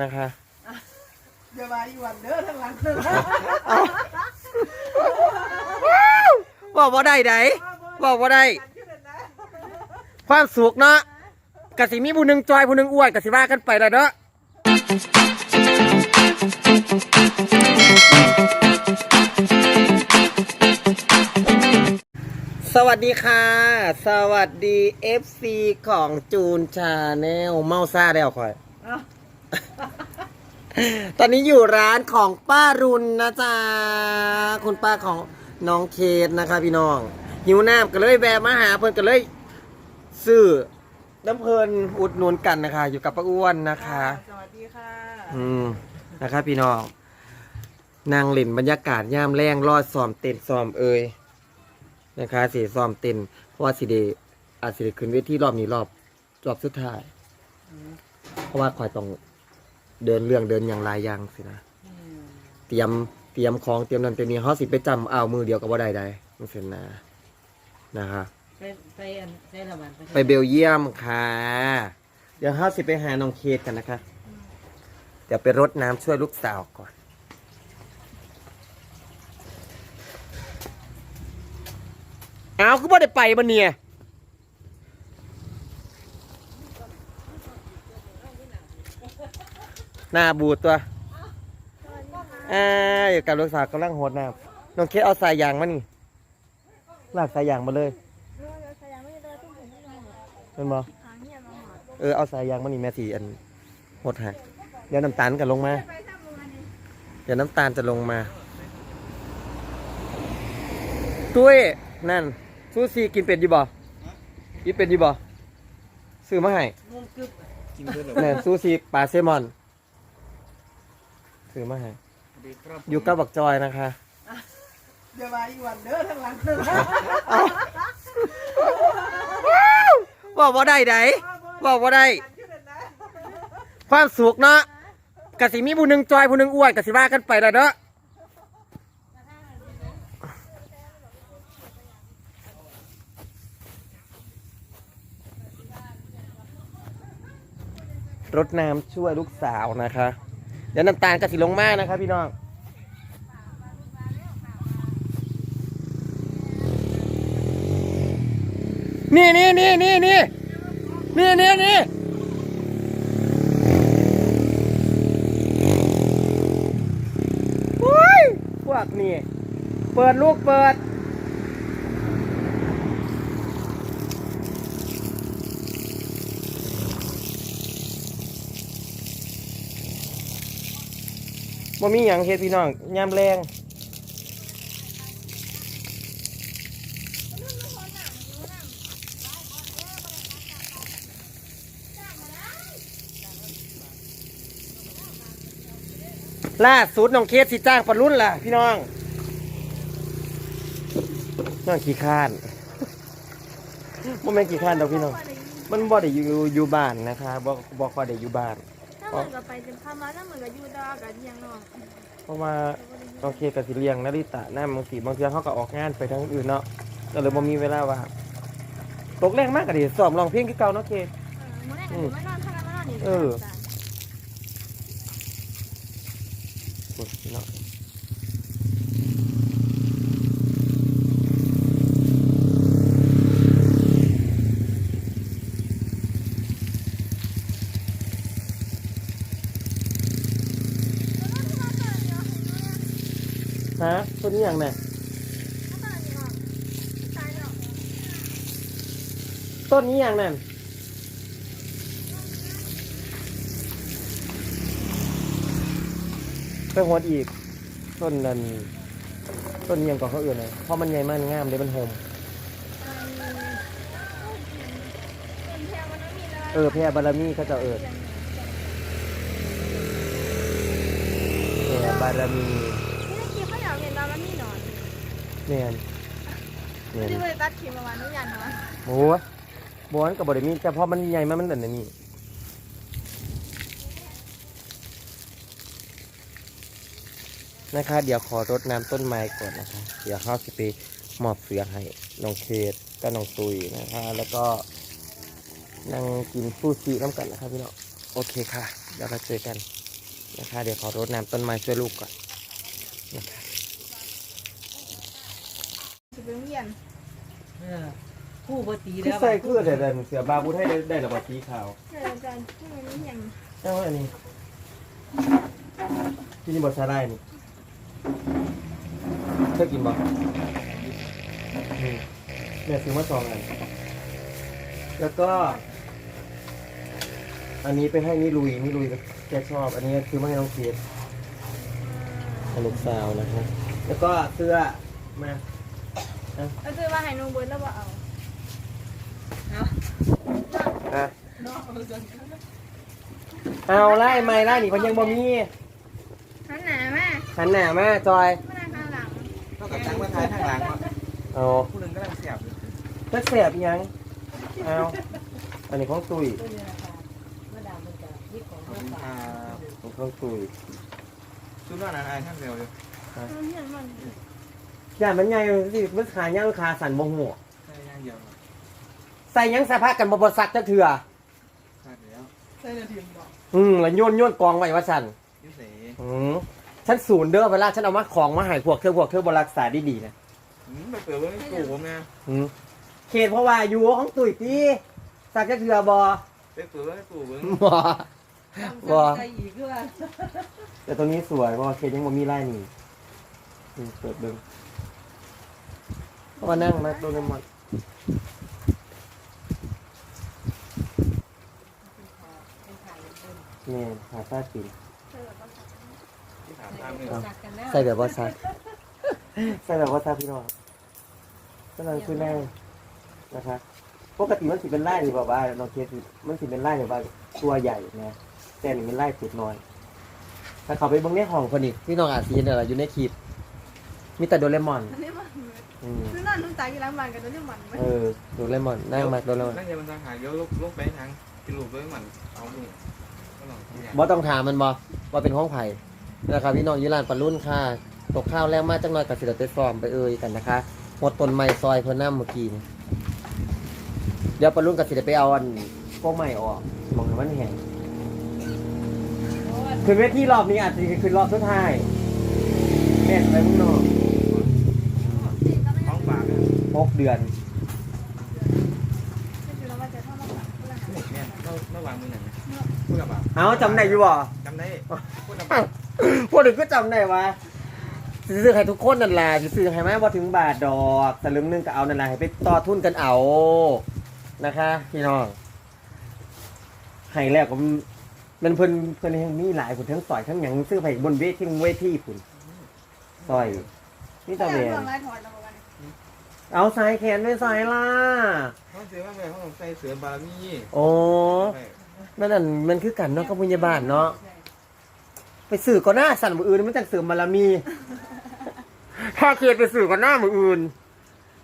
นะคะอย่ามาอีวันเด้อทั้งหลังเด้อบอกว่าได้ไดบอกว่าได้ความสุขเนาะกะสิมีผู้หนึ่งจอยผู้หนึ่งอ้วนกะสิว่ากันไปแล้วเนาะสวัสดีค่ะ สวัสดี FC ของจูนชาแนลเมาซ่าแล้วคอย ตอนนี้อยู่ร้านของป้ารุนนะจ๊ะคุณป้าของน้องเคสนะคะพี่น้อง หิวน้ำก็เลยแวะมาหาเพิ่นก็เลยซื้อน้ำเพลินอุดหนุนกันนะคะ อยู่กับป้าอ้วนนะคะ สวัสดีค่ะ อืมนะคะพี่น้องนางเล่นบรรยากาศย่ามแรงรอดซ้อมเต้นซ้อมเอ่ยนะคะสิซ้อมเต้นเพราะว่าสิเดอาจสิเดขึ้นเวทีรอบนี้รอบรอบสุดท้าย เพราะว่าคอยต้อง เดินเรื่องเดินอย่างหลายอย่างสินะเตรียมเตรียมของเตรียมนั่นเตรียมนี้เขาสิไปจำเอามือเดียวกับว่าใดใดมันเสนนะนะคะไปไปอันไปละมันไปเบลเยียมค่ะเดี๋ยวเขาสิไปหาน้องเคสกันนะคะ เดี๋ยวไปรดน้ำช่วยลูกสาวก่อนเอาคือบ่ได้ไปบันเนี่ย หน้าบูดตัวอ่าอยู่กับลูกสาวกำลังโหดน้ำน้องเคสเอาสายยางมานี่ลากสายยางมาเลยเป็นบ่เออเอาสายยางมานี่แม่สีอันโหดหายเดี๋ยวน้ำตาลกันลงมา เดี๋ยวน้ำตาลจะลงมาตุ้ยนั่นซูซีกินเป็ดดีบ่กินเป็ดดีบ่ซื้อมาให้งงกึบนั่นซูซีปลาเซลมอน ซื้อมาให้อยู่กับบักจอยนะคะอย่ามาอีวันเด้อทั้งหลังเด้อบอกว่าได้ไดบอกว่าได้ความสุขเนาะกะสิมีผู้หนึ่งจอยผู้หนึ่งอ้วนกะสิว่ากันไปแล้วเนาะรดน้ำช่วยลูกสาวนะคะ เดี๋ยวน้ำตาลกะสิลงมากนะคะพี่น้องนี่นี่นี่นี่นี่นี่นี่นี่โอ้ยพวกนี่ เปิดลูกเปิด บ่มีหยังเฮ็ดพี่น้องยามแรงล่าสุดน้องเคสสิจ้างปลารุ่นล่ะ พี่น้อง น้องขี้ข้านบ่แม่นขี้ข้านดอกพี่น้อง มันบ่ได้อยู่อยู่บ้านนะคะบ่บ่ค่อยได้อยู่บ้าน เหมือนกับไปเป็นพามาถ้าเหมือนกับยูดากับเทียงนาะเพราะว่าโอเคกับสิเลียงนาริตะแน่บางสีบางทีเขาก็ออกงานไปทางอื่นเนาะก็เลยบ่มีเวลาว่างตกแรงมากก็ดิสอบลองเพลงคือเก่าเนาะเคเออมื่อแรกกับไม่นอนทางนั้นไม่นอนนี่เออเนาะ นี้อย่างไหนต้นนี้อย่างนั้นไปหดอีก ต้นนั้นต้นนี้ยังก่อนเขาอื่นเลยเพราะมันใหญ่มากงามเลยมันโฮมเออแพรบารมีเขาจะเอิดแพรบารมี เนียนเนียนที่ไปตัดขิมประมาณนู้นยันเนาะโอ้ยบอนกับบริมีแต่พอมันใหญ่มากมันเด่นในนี่นะคะเดี๋ยวขอรดน้ำต้นไม้ก่อนนะคะ เดี๋ยวเขาจะไปมอบเสือให้น้องเคสก็น้องตุยนะคะ แล้วก็นั่งกินซูชิน้ำกันนะครับพี่น้องโอเคค่ะ เดี๋ยวเราเจอกันนะคะ เดี๋ยวขอรดน้ำต้นไม้ช่วยลูกก่อนจะ ไปโรงเรียนเออผู้บ่ตีคือแล้วใส่คือแต่เดินเสือบาบูให้ได้ได้ระบาดสีขาวเอออาจารย์ที่มันไม่ยังเจ้าอันนี้ที่นี่บอชาได้นี่เธอกินบ่อืมเนี่ยซื้อมาสองอันแล้วก็ อันนี้ไปให้นิลุยนิลุยแกชอบ อันนี้คือมาให้น้องเฟียสให้ลูกสาวนะครับแล้วก็เสื้อมา เอาซื้อมาให้หนูเบิร์ดแล้วบ่เอาอะเอาไล่ไม่ไล่หนีเพราะยังบ่มีหันหนามาหันหน้ามาจอยมานั่งข้างหลังเท่ากับจังว่าท้ายทางหลังเนาะเอาผู้หนึงก็ลังเสียบอยู่จะเสียบยังเอาอันนี้ของตุยตัวนี้นะคะมาดามมันจะมีของขอบมาคุณฝาครักบของตุยชุดนอนอันอายท่านเร็วเลยโรงเรียนมันอ ย่ามันใหญ่สิมันขาย่างขาสั่นบ่หัวใช่ย่างเดียวครับใส่หยังสะพะกันบ่บ่ซักจักเถื่อ คาดแล้วใส่ในทีมบอกอืมแล้วโยนโยนกองไว้ว่าสั่นยุ่เสอืมฉันศูนย์เด้อเวลาฉันเอามาของมาให้พวกเธอพวกเธอบ่รักษาดีๆนะอืมไปเปิดไว้ในตู้ผมนะอืมเขตเพราะว่าอยู่ของตุยตีซักจักเถื่อบ่ไปเปิดไว้ในตู้เบิ้งบ่บ่ใส่อีกคือว่าแต่ตัวนี้สวยเพราะว่าเคสยังบ่มีไล่นี่อืมเปิดเบิ่ง เพราะว่านั่งมาโดนมอนนี่หาซากินที่ถามตามเลยจักกันแล้วใส่แบบว่าซักใส่แบบว่าซักพี่น้องก็เลยคือแน่นะครับปกติมันสิเป็นไล่หรือแบบว่าน้องเคสมันสิเป็นไล่หรือว่าตัวใหญ่นะแต่นี่เป็นไล่สุดน้อยถ้าเขาไปเบิ่งในห้องคนนี้ที่น้องอาจสิเห็นอะไรอยู่ในคลิปมีแต่โดเรมอน อันนี้มันอืมซื้อนอนนุ่งตายอยู่หล้างบ้านกันตัวนี้มันไหมเออโดเรมอนนั่งมาโดเรมอนนั่งเดี๋ยวมันทางหาเดี๋ยวลูกลูกไปทางกินลูกด้วยมันเอาลูกก็ลองทำอย่างบอต้องถามมันบอว่าเป็นห้องไผ่นะครับพี่น้องอยุรานปลารุ่นค่ะ ตกข้าวแล้วมาจังหน่อยกับสิเดเตฟอร์มไปเอ่ยกันนะคะหมดต้นไม้ซอยเพิ่นน้ำเมื่อกี้นี่เดี๋ยวปลารุ่นกับสิเดไปเอาอันพวกไม้ออกมองให้มันแห้งคือเวทีรอบนี้อาจจะคือรอบสุดท้ายแม่นไปมึงเนอก ท้องปากเนี่ย หกเดือนคือเราว่าจะเข้ามาฝากเพื่อนเนี่ยเราเราวางมือหนังพูดกับบ่าเอาจำได้อยู่บ่จำได้พูดกับบ่าพวกนึงก็จำได้ว่าสิซื้อให้ทุกคนนั่นแหละสิซื้อให้แม่ว่าถึงบาทดอกแต่ลึงนึงก็เอานั่นแหละให้ไปต่อทุนกันเอานะคะ พี่น้องให้แล้วก็มันเพิ่นเพิ่นยังมีหลายผุนทั้งสอยทั้งหยังซื้อไปบนเวทีเวทีผุนสอยนี่ตาเวนเรื่องไรถอยเราวัน เอาสายแขนไม่สายล่ะเขาเสือว่าแม่เขาต้องใส่เสือบารมีโอ้นั่นนั่นมันคือกันเนาะกับพยาบาลเนาะไปสื่อก็หน้าสั่นมืออื่นมันจังเสริมบารมี ถ้าเกียดไปสื่อก็หน้ามืออื่น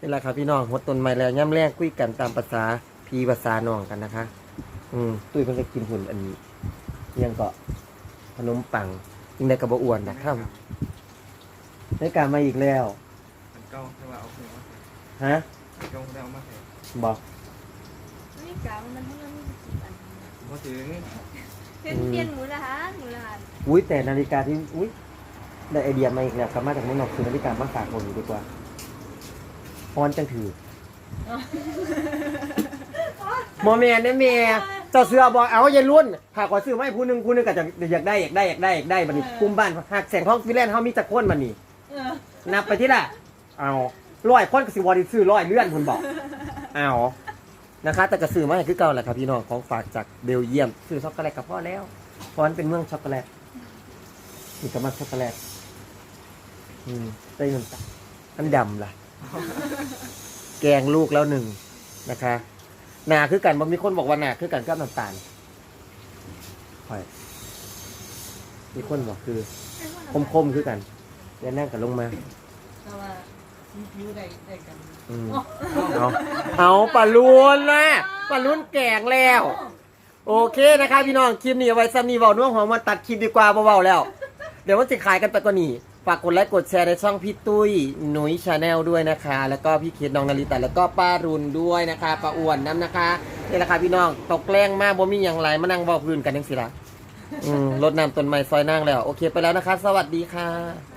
นี่แหละครับพี่น้องหดต้นไม้แล้วย่ำแรกคุยกันตามภาษาพีภาษาน้องกันนะคะ อืมตุ้ยเพิ่งจะกินหุ่นอันนี้ยังเกาะขนมปังยังได้กระบอ้วนนะครับได้การมาอีกแล้วมันเก้าใช่ว่าเอาคืน ฮะเก้าได้เอามาใส่บอกนี่กามันทั้งนั้นมีกี่อันพอถึงเป็นเปลี่ยนหมูละฮะหมูละฮะอุ้ยแต่นาฬิกาที่อุ้ยได้ไอเดียมาอีกแล้วกลับมาจากเมืองนอกคือนาฬิกามาฝากคนอยู่ดีกว่าเพราะมันจังถือหมอแม่เนี่ยแม่เจ้าเสือบอกเอาอย่าล้วนหากว่าซื้อไม่ผู้หนึงผู้หนึงก็จะอยากได้อยากได้อยากได้อยากได้บัดนี้คุมบ้านหากแสงท้องฟิแลนซ์เฮามีจักคนบัดนี้เออนับไปที่ละเอา ร้อยคนก็สิวอดีซื้อร้อยเลื่อนคุณบอกเอานะคะ แต่ก็ซื้อมาให้คือเก่าแหละครับพี่น้องของฝากจากเบลเยียมซื้อช็อกโกแลตกับพ่อแล้วเพราะมันเป็นเมืองช็อกโกแลตนี่ก็มาช็อกโกแลตอืมได้เงินตัอันดำล่ะ แกงลูกแล้วหนึ่งนะคะหนาคือกันบ่มีคนบอกว่าหนาคือกันกับน้ำตาลค่อยมีคนบอกคือ คมๆคือกันเดี๋ยวนั่งกันลงมา แต่ว่า อยู่ได้ได้กันอืมเอาเอาปลาลูนนะปลาลูนแกงแล้ว โอเคนะคะพี่น้องคลิปนี้เอาไว้ซ้ำนี้เบาน่วงหอมมาตัดคลิปดีกว่าเบาๆแล้ว เดี๋ยวมันจะขายกันไปกว่านี้ฝากกดไลค์กดแชร์ในช่องพี่ตุ้ยหนุยชาแนลด้วยนะคะ แล้วก็พี่เคสน้องนาริตาแล้วก็ป้ารุนด้วยนะคะป้าอ้วนน้ำนะคะนี่แหละค่ะพี่น้องตกแรงมากบ่มีอย่างไรมานั่งเบาพื้นกันยังสิละอืมรดน้ำต้นไม้ซอยนั่งแล้ว โอเคไปแล้วนะคะ สวัสดีค่ะ